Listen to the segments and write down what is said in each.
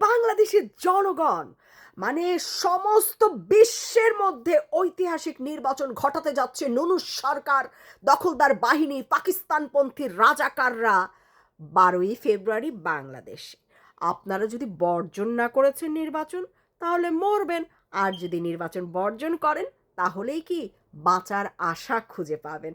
বাংলাদেশের জনগণ মানে সমস্ত বিশ্বের মধ্যে ঐতিহাসিক নির্বাচন ঘটাতে যাচ্ছে নুনুস সরকার, দখলদার বাহিনী, পাকিস্তানপন্থী রাজাকাররা, বারোই ফেব্রুয়ারি বাংলাদেশে। আপনারা যদি বর্জন না করেছেন নির্বাচন, তাহলে মরবেন। আর যদি নির্বাচন বর্জন করেন, তাহলেই কি বাঁচার আশা খুঁজে পাবেন।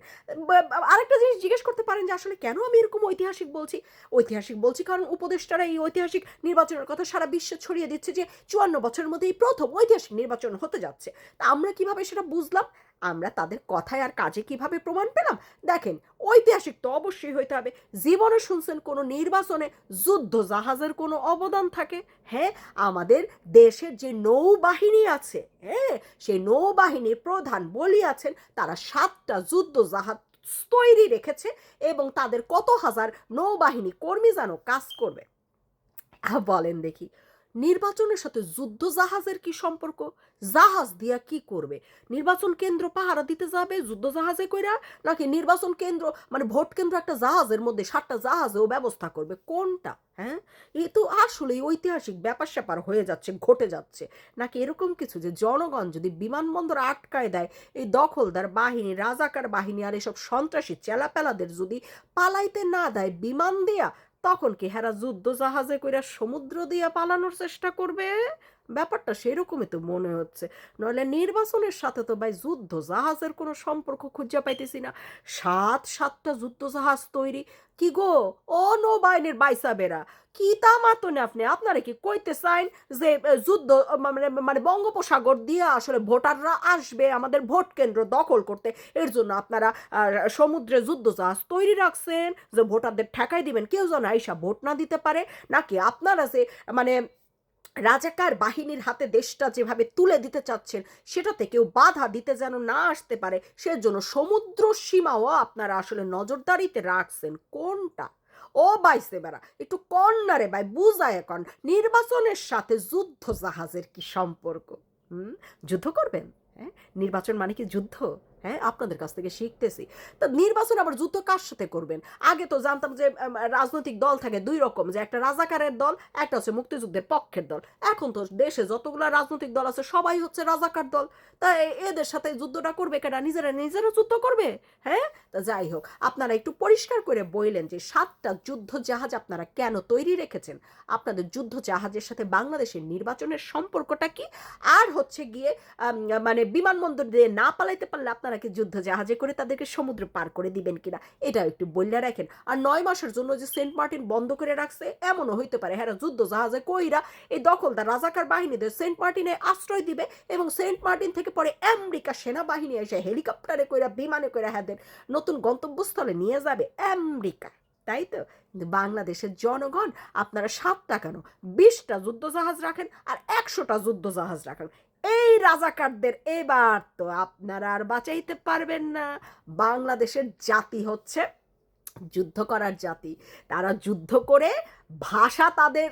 আরেকটা জিনিস জিজ্ঞেস করতে পারেন যে আসলে কেন আমি এরকম ঐতিহাসিক বলছি? ঐতিহাসিক বলছি কারণ উপদেষ্টারা এই ঐতিহাসিক নির্বাচনের কথা সারা বিশ্বে ছড়িয়ে দিচ্ছে যে চুয়ান্ন বছরের মধ্যে এই প্রথম ঐতিহাসিক নির্বাচন হতে যাচ্ছে। তা আমরা কীভাবে সেটা বুঝলাম? আমরা তাদের কথায় আর কাজে কীভাবে প্রমাণ পেলাম? দেখেন, ঐতিহাসিক তো অবশ্যই হইতে হবে। জীবনে শুনছেন কোনো নির্বাচনে যুদ্ধ জাহাজের কোনো অবদান থাকে? হ্যাঁ আমাদের দেশের যে নৌবাহিনী আছে হ্যাঁ সেই নৌবাহিনীর প্রধান বলি আছেন, তারা সাতটা যুদ্ধ জাহাজ তৈরি রেখেছে এবং তাদের কত হাজার নৌবাহিনী কর্মী যেন কাজ করবে। বলেন দেখি। নির্বাচনের সাথে যুদ্ধ জাহাজের কি সম্পর্ক? জাহাজ দিয়া কি করবে? নির্বাচন কেন্দ্র পাহারা দিতে যাবে যুদ্ধ জাহাজে কইরা, নাকি নির্বাচন কেন্দ্র মানে ভোট কেন্দ্র একটা জাহাজের মধ্যে সাতটা জাহাজেও ব্যবস্থা করবে? কোনটা? হ্যাঁ? এ তো আসলে ঐতিহাসিক ব্যাপার স্যাপার হয়ে যাচ্ছে, ঘটে যাচ্ছে। নাকি এরকম কিছু যে জনগণ যদি বিমানবন্দর আটকায় দেয়, এই দখলদার বাহিনী, রাজাকার বাহিনী আর এসব সন্ত্রাসী চেলাপেলাদের যদি পালাইতে না দেয়, বিমান দিয়া তখন কি হেরা যুদ্ধ জাহাজে কইরা সমুদ্র দিয়া পালানোর চেষ্টা করবে? ব্যাপারটা সেরকমই তো মনে হচ্ছে। নইলে নির্বাচনের সাথে তো ভাই যুদ্ধ জাহাজের কোনো সম্পর্ক খুঁজে পাইতেছি না। সাত সাতটা যুদ্ধ জাহাজ তৈরি। কি গো? ও নৌবাহিনীর বাইসাবেরা কি তা মাতনে আপনি? আপনারা কি কইতে চান যে যুদ্ধ মানে মানে বঙ্গোপসাগর দিয়ে আসলে ভোটাররা আসবে, আমাদের ভোট কেন্দ্র দখল করতে। এর জন্য আপনারা সমুদ্রে যুদ্ধ জাহাজ তৈরি রাখছেন, যে ভোটারদের ঠেকাই দিবেন। কেউ যেন আইসা ভোট না দিতে পারে। নাকি আপনারা যে মানে রাজাকার বাহিনীর হাতে দেশটা যেভাবে তুলে দিতে চাচ্ছেন, সেটাতে কেউ বাধা দিতে যেন না আসতে পারে, সেজন্য সমুদ্র সীমাও আপনারা আসলে নজরদারিতে রাখছেন। কোনটা? ও বাইসে বেড়া একটু কন্যারে ভাই, বুঝায় কন, নির্বাচনের সাথে যুদ্ধ জাহাজের কি সম্পর্ক? হুম? যুদ্ধ করবেন? হ্যাঁ? নির্বাচন মানে কি যুদ্ধ? হ্যাঁ আপনাদের কাছ থেকে শিখতেছি। তা নির্বাচন আবার যুদ্ধ কার সাথে করবেন? আগে তো জানতাম যে রাজনৈতিক দল থাকে দুই রকম, যে একটা রাজাকারের দল, একটা হচ্ছে মুক্তিযুদ্ধের পক্ষের দল। এখন তো দেশে যতগুলো রাজনৈতিক দল আছে, সবাই হচ্ছে রাজাকার দল। তা এদের সাথে যুদ্ধটা করবে কেনা নিজেরা নিজেরা যুদ্ধ করবে? হ্যাঁ? তা যাই হোক, আপনারা একটু পরিষ্কার করে বললেন যে সাতটা যুদ্ধ জাহাজ আপনারা কেন তৈরি রেখেছেন? আপনাদের যুদ্ধ জাহাজের সাথে বাংলাদেশের নির্বাচনের সম্পর্কটা কি? আর হচ্ছে গিয়ে মানে বিমানবন্দর দিয়ে না পালাইতে পারলে আপনারা কি যুদ্ধ জাহাজে করে তাদেরকে সমুদ্র পার করে দিবেন কিনা এটা একটু বললে রাখেন। আর নয় মাসের জন্য যে সেন্ট মার্টিন বন্ধ করে রাখছে, এমনও হইতে পারে। হ্যাঁ যুদ্ধ জাহাজে কইরা এই দখলদার রাজাকার বাহিনীদের সেন্ট মার্টিনে আশ্রয় দিবে এবং সেন্ট মার্টিন থেকে পরে আমেরিকা সেনাবাহিনী এসে হেলিকপ্টারে কইরা, বিমানে কইরা হ্যাঁদের নতুন গন্তব্যস্থলে নিয়ে যাবে আমেরিকা। তাই তো? কিন্তু বাংলাদেশের জনগণ, আপনারা সাতটা কেন? বিশটা যুদ্ধ জাহাজ রাখেন আর একশোটা যুদ্ধ জাহাজ রাখেন। এই রাজাকারদের এবার তো আপনারা আর বাঁচাইতে পারবেন না। বাংলাদেশের জাতি হচ্ছে যুদ্ধ করার জাতি। তারা যুদ্ধ করে ভাষা তাদের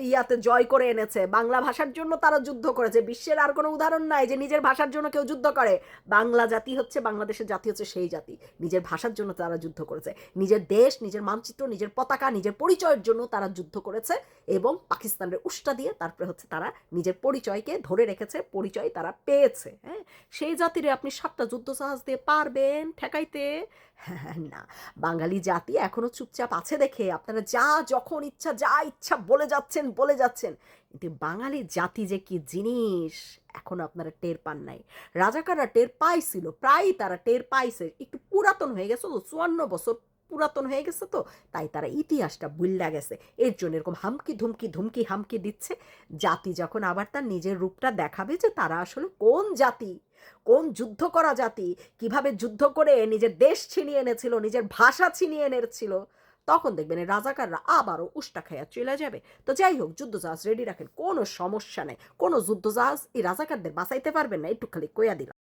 ইয়াতে জয় করে এনেছে। বাংলা ভাষার জন্য তারা যুদ্ধ করেছে। বিশ্বের আর কোনো উদাহরণ নাই যে নিজের ভাষার জন্য কেউ যুদ্ধ করে। বাংলা জাতি হচ্ছে বাংলাদেশের জাতি হচ্ছে সেই জাতি। নিজের ভাষার জন্য তারা যুদ্ধ করেছে। নিজের দেশ নিজের মানচিত্র নিজের পতাকা নিজের পরিচয়ের জন্য তারা যুদ্ধ করেছে এবং পাকিস্তানের উষ্টা দিয়ে তারপরে হচ্ছে তারা নিজের পরিচয়কে ধরে রেখেছে পরিচয় তারা পেয়েছে হ্যাঁ? সেই জাতিরে আপনি সাতটা যুদ্ধ জাহাজ দিয়ে পারবেন ঠেকাইতে? হ্যাঁ, না। বাঙালি জাতি এখনও চুপচাপ আছে দেখে। আপনারা যা যখন ইচ্ছা, যা ইচ্ছা, বলে যাচ্ছেন বলে যাচ্ছেন। কিন্তু বাঙালি জাতি যে কি জিনিস, এখন আপনারা টের পান নাই। রাজাকাররা টের পাইছিল প্রায় তারা টের পাইছে। একটু পুরাতন হয়ে গেছে তো, চুয়ান্ন বছর পুরাতন হয়ে গেছে তো, তাই তারা ইতিহাসটা বুল্লা গেছে। এর জন্য এরকম হামকি, ধুমকি ধুমকি, হামকি দিচ্ছে। জাতি যখন আবার তার নিজের রূপটা দেখাবে যে তারা আসলে কোন জাতি, কোন যুদ্ধ করা জাতি, কীভাবে যুদ্ধ করে নিজের দেশ ছিনিয়ে এনেছিল, নিজের ভাষা ছিনিয়ে এনেছিল তখন দেখবেন রাজাকাররা আবারও উষ্টা খাইয়া চলে যাবে। তো যাই হোক যুদ্ধ জাহাজ রেডি রাখেন, কোনো সমস্যা নেই। কোনো যুদ্ধ জাহাজ এই রাজাকারদের বাঁচাইতে পারবেন না, একটু খালি কইয়া দিলাম।